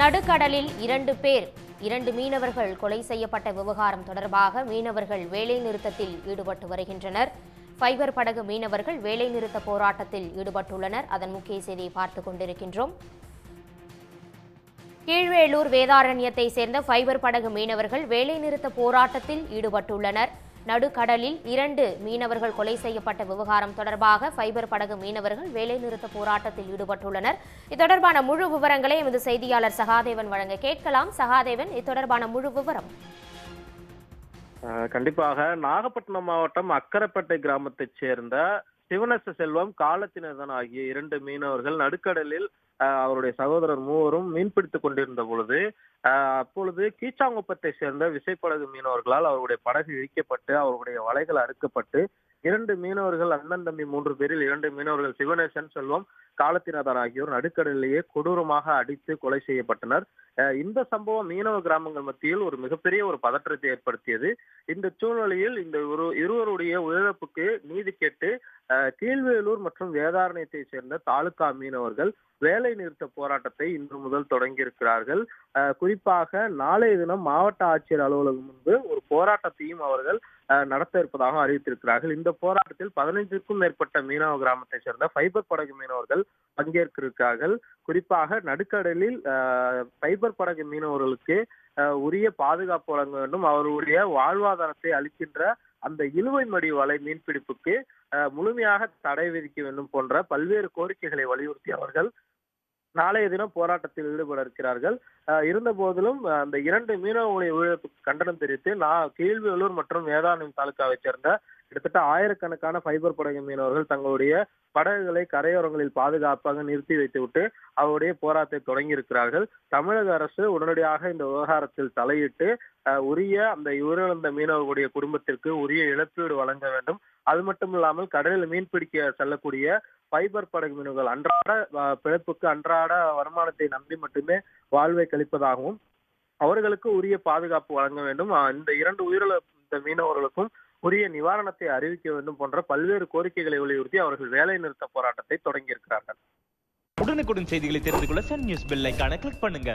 நடுக்கடலில் இரண்டு பேர் இரண்டு மீனவர்கள் கொலை செய்யப்பட்ட விவகாரம் தொடர்பாக மீனவர்கள் வேலைநிறுத்தத்தில் ஈடுபட்டு வருகின்றனர். ஃபைபர் படகு மீனவர்கள் வேலைநிறுத்த போராட்டத்தில் ஈடுபட்டுள்ளனர். அதன் முக்கிய செய்தியை பார்த்துக் கொண்டிருக்கின்றோம். கீழ்வேளூர் வேதாரண்யத்தை சேர்ந்த ஃபைபர் படகு மீனவர்கள் வேலைநிறுத்த போராட்டத்தில் ஈடுபட்டுள்ளனர். நடுக்கடலில் இரண்டு மீனவர்கள் கொலை செய்யப்பட்ட விவகாரம் தொடர்பாக ஃபைபர் படகு மீனவர்கள் வேலைநிறுத்த போராட்டத்தில் ஈடுபட்டுள்ளனர். இது தொடர்பான முழு விவரங்களை எமது செய்தியாளர் சகாதேவன் வழங்க கேட்கலாம். சகாதேவன் இது தொடர்பான முழு விவரம். கண்டிப்பாக நாகப்பட்டினம் மாவட்டம் அக்கரைப்பேட்டை கிராமத்தைச் சேர்ந்த சிவனச செல்வம் காலத்தினர்தான் ஆகிய இரண்டு மீனவர்கள் நடுக்கடலில் அவருடைய சகோதரர் மூவரும் மீன்பிடித்துக் கொண்டிருந்த பொழுது அப்பொழுது கீச்சாங்குப்பத்தை சேர்ந்த விசைப்படகு மீனவர்களால் அவருடைய படகு இழிக்கப்பட்டு அவருடைய வலைகள் அறுக்கப்பட்டு இரண்டு மீனவர்கள் அண்ணன் தம்பி மூன்று பேரில் இரண்டு மீனவர்கள் சிவனேசன் செல்வம் காலத்தினதார் ஆகியோர் நடுக்கடலிலேயே கொடூரமாக அடித்து கொலை செய்யப்பட்டனர். அஹ், இந்த சம்பவம் மீனவ கிராமங்கள் மத்தியில் ஒரு மிகப்பெரிய ஒரு பதற்றத்தை ஏற்படுத்தியது. இந்த சூழ்நிலையில் இந்த ஒரு இருவருடைய உயிரிழப்புக்கு நீதி கேட்டு கீழ்வேலூர் மற்றும் வேதாரண்யத்தை சேர்ந்த தாலுகா மீனவர்கள் வேலை நிறுத்த போராட்டத்தை இன்று முதல் தொடங்கியிருக்கிறார்கள். குறிப்பாக நாளைய தினம் மாவட்ட ஆட்சியர் அலுவலகம் முன்பு ஒரு போராட்டத்தையும் அவர்கள் நடத்த இருப்பதாக அறிவித்திருக்கிறார்கள். இந்த போராட்டத்தில் பதினைஞ்சிற்கும் மேற்பட்ட மீனவ கிராமத்தை சேர்ந்த ஃபைபர் படகு மீனவர்கள் பங்கேற்கிறார்கள் குறிப்பாக நடுக்கடலில் ஃபைபர் படகு மீனவர்களுக்கு உரிய பாதுகாப்பு வழங்க வேண்டும். அவர்களுடைய வாழ்வாதாரத்தை அளிக்கின்ற அந்த இழுவை மடி வலை மீன்பிடிப்புக்கு அஹ், முழுமையாக தடை விதிக்க வேண்டும் போன்ற பல்வேறு கோரிக்கைகளை வலியுறுத்தி அவர்கள் நாளைய தினம் போராட்டத்தில் ஈடுபட இருக்கிறார்கள். அஹ், இருந்த போதிலும் அந்த இரண்டு மீனவ உயிரிழப்புக்கு கண்டனம் தெரிவித்து நான் கீழ்வேலூர் மற்றும் வேதாரண்யம் தாலுகாவை சேர்ந்த கிட்டத்தட்ட ஆயிரக்கணக்கான ஃபைபர் படகு மீனவர்கள் தங்களுடைய படகுகளை கரையோரங்களில் பாதுகாப்பாக நிறுத்தி வைத்துவிட்டு அவருடைய போராட்டத்தை தொடங்கி இருக்கிறார்கள் தமிழக அரசு உடனடியாக இந்த விவகாரத்தில் தலையிட்டு உரிய அந்த உயிரிழந்த மீனவர்களுடைய குடும்பத்திற்கு உரிய இழப்பீடு வழங்க வேண்டும். அது மட்டும் இல்லாமல் கடலில் மீன் பிடிக்க செல்லக்கூடிய ஃபைபர் படகு மீனவர்கள் அன்றாட பிழைப்புக்கு அன்றாட வருமானத்தை நம்பி மட்டுமே வாழ்வை கழிப்பதாகவும் அவர்களுக்கு உரிய பாதுகாப்பு வழங்க வேண்டும். இந்த இரண்டு உயிரிழந்த மீனவர்களுக்கும் உரிய நிவாரணத்தை அறிவிக்க வேண்டும் போன்ற பல்வேறு கோரிக்கைகளை வலியுறுத்தி அவர்கள் வேலை நிறுத்த போராட்டத்தை தொடங்கியிருக்கிறார்கள். உடனுக்குடன் செய்திகளை தெரிந்து கொள்ள சன் நியூஸ் பெல் ஐக்கான கிளிக் பண்ணுங்க.